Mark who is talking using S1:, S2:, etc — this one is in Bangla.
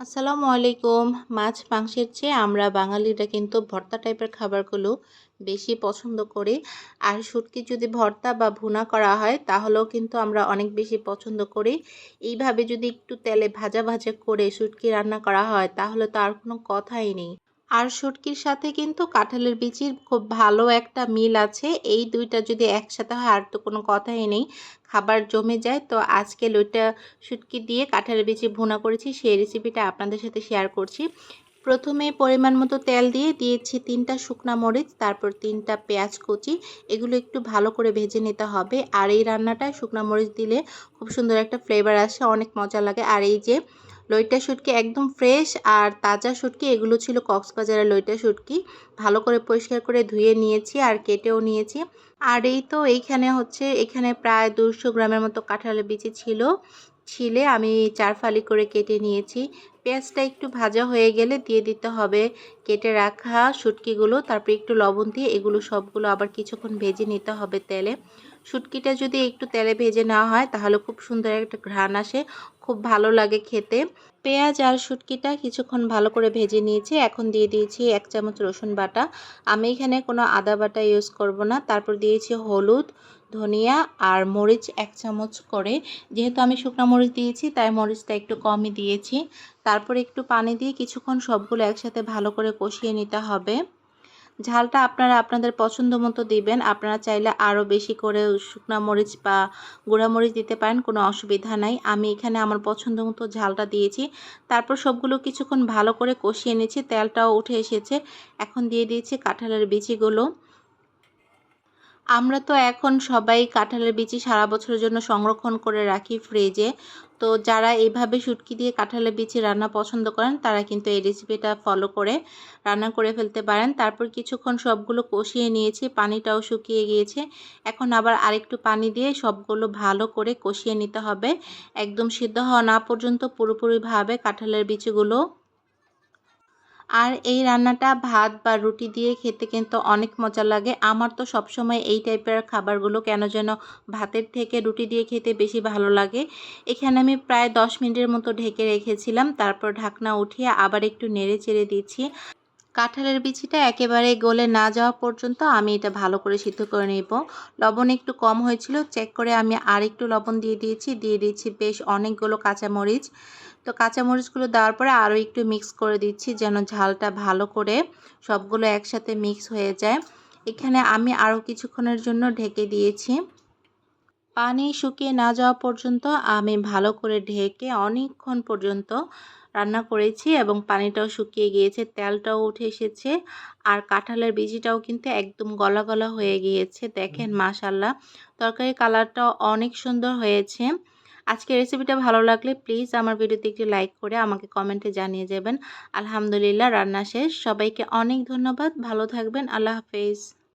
S1: আসসালামু আলাইকুম। মাছ, মাংসের চেয়ে আমরা বাঙালিরা কিন্তু ভর্তা টাইপের খাবারগুলো বেশি পছন্দ করি। আর শুটকি যদি ভর্তা বা ভুনা করা হয়, তাহলেও কিন্তু আমরা অনেক বেশি পছন্দ করি। এইভাবে যদি একটু তেলে ভাজা ভাজা করে শুটকি রান্না করা হয়, তাহলে তো আর কোনো কথাই নেই। আর শুটকির সাথে কিন্তু কাঁঠালের বিচির খুব ভালো একটা মিল আছে। এই দুইটা যদি একসাথে হয়, আর তো কোনো কথাই নেই। খাবার জমে যায়, তো আজকে লইটা শুটকি দিয়ে কাঁঠালের বিচি ভুনা করেছি, সেই রেসিপিটা আপনাদের সাথে শেয়ার করছি। প্রথমে পরিমাণ মতো তেল দিয়ে দিয়েছি তিনটা শুকনা মরিচ, তারপর তিনটা পেঁয়াজ কুচি। এগুলো একটু ভালো করে ভেজে নিতে হবে। আর এই রান্নাটায় শুকনা মরিচ দিলে খুব সুন্দর একটা ফ্লেভার আসে, অনেক মজা লাগে। আর এই যে লইটা শুটকি একদম ফ্রেশ আর তাজা শুটকি, এগুলো ছিল কক্সবাজারের লইটা শুটকি। ভালো করে পরিষ্কার করে ধুয়ে নিয়েছি আর কেটেও নিয়েছি। আর এই তো এইখানে হচ্ছে, এখানে প্রায় দুশো গ্রামের মতো কাঁঠালের বিচি ছিল। ছিলে আমি চার ফালি করে কেটে নিয়েছি। পেঁয়াজটা একটু ভাজা হয়ে গেলে দিয়ে দিতে হবে। কেটে রাখা শুটকিগুলো, তারপর একটু লবণ দিয়ে এগুলো সবগুলো আবার কিছুক্ষণ ভেজে নিতে হবে তেলে। শুটকিটা যদি একটু তেলে ভেজে নেওয়া হয়, তাহলে খুব সুন্দর একটা ঘ্রাণ আসে, খুব ভালো লাগে খেতে। পেঁয়াজ আর শুটকিটা কিছুক্ষণ ভালো করে ভেজে নিয়েছি, এখন দিয়ে দিয়েছি এক চামচ রসুন বাটা। আমি এখানে কোনো আদা বাটা ইউজ করব না, তারপর দিয়েছি হলুদ, ধনিয়া আর মরিচ এক চামচ করে। যেহেতু আমি শুকনো মরিচ দিয়েছি, তাই মরিচটা একটু কমই দিয়েছি। তারপর একটু পানি দিয়ে কিছুক্ষণ সবগুলো একসাথে ভালো করে কষিয়ে নিতে হবে। ঝালটা আপনারা আপনাদের পছন্দ মতো দিবেন। আপনারা চাইলে আরও বেশি করে শুকনা মরিচ বা মরিচ দিতে পারেন, কোনো অসুবিধা নাই। আমি এখানে আমার পছন্দ মতো ঝালটা দিয়েছি। তারপর সবগুলো কিছুক্ষণ ভালো করে কষিয়ে নিয়েছি তেলটাও উঠে এসেছে। এখন দিয়ে দিয়েছি কাঁঠালের বিচিগুলো। আমরা তো এখন সবাই কাঁঠালের বিচি সারা বছরের জন্য সংরক্ষণ করে রাখি ফ্রিজে তো যারা এইভাবে শুটকি দিয়ে কাঁঠালের বিচি রান্না পছন্দ করেন, তারা কিন্তু এই রেসিপিটা ফলো করে রান্না করে ফেলতে পারেন। তারপর কিছুক্ষণ সবগুলো কষিয়ে নিয়েছি, পানিটাও শুকিয়ে গিয়েছে। এখন আবার আরেকটু পানি দিয়ে সবগুলো ভালো করে কষিয়ে নিতে হবে। একদম সিদ্ধ হওয়া না পর্যন্ত পুরোপুরিভাবে কাঁঠালের বিচিগুলো আর এই রান্নাটা ভাত বা রুটি দিয়ে খেতে কিন্তু অনেক মজা লাগে। আমার তো সবসময় এই টাইপের খাবারগুলো কেন যেন ভাতের থেকে রুটি দিয়ে খেতে বেশি ভালো লাগে। এখানে আমি প্রায় দশ মিনিটের মতো ঢেকে রেখেছিলাম, তারপর ঢাকনা উঠিয়ে আবার একটু নেড়ে চেড়ে দিচ্ছি। কাঁঠালের বিচিটা একেবারে গলে না যাওয়া পর্যন্ত আমি এটা ভালো করে সিদ্ধ করে নেব। লবণ একটু কম হয়েছিল, চেক করে আমি আর একটু লবণ দিয়ে দিয়েছি দিয়ে দিয়েছি বেশ অনেকগুলো কাঁচামরিচ। তো কাঁচামরিচগুলো দেওয়ার পরে আরও একটু মিক্স করে দিচ্ছি যেন ঝালটা ভালো করে সবগুলো একসাথে মিক্স হয়ে যায়। এখানে আমি আরও কিছুক্ষণের জন্য ঢেকে দিয়েছি। পানি শুকিয়ে না যাওয়া পর্যন্ত আমি ভালো করে ঢেকে অনেকক্ষণ পর্যন্ত রান্না করেছি এবং পানিটাও শুকিয়ে গিয়েছে তেলটাও উঠে এসেছে আর কাঁঠালের বিজিটাও কিন্তু একদম গলা গলা হয়ে গিয়েছে। দেখেন মাশাল্লাহ তরকারি কালারটাও অনেক সুন্দর হয়েছে। আজকে রেসিপিটা ভালো লাগলে প্লিজ আমার ভিডিওতে একটি লাইক করে আমাকে কমেন্টে জানিয়ে যাবেন। আলহামদুলিল্লাহ, রান্না শেষ। সবাইকে অনেক ধন্যবাদ। ভালো থাকবেন। আল্লাহ হাফেজ।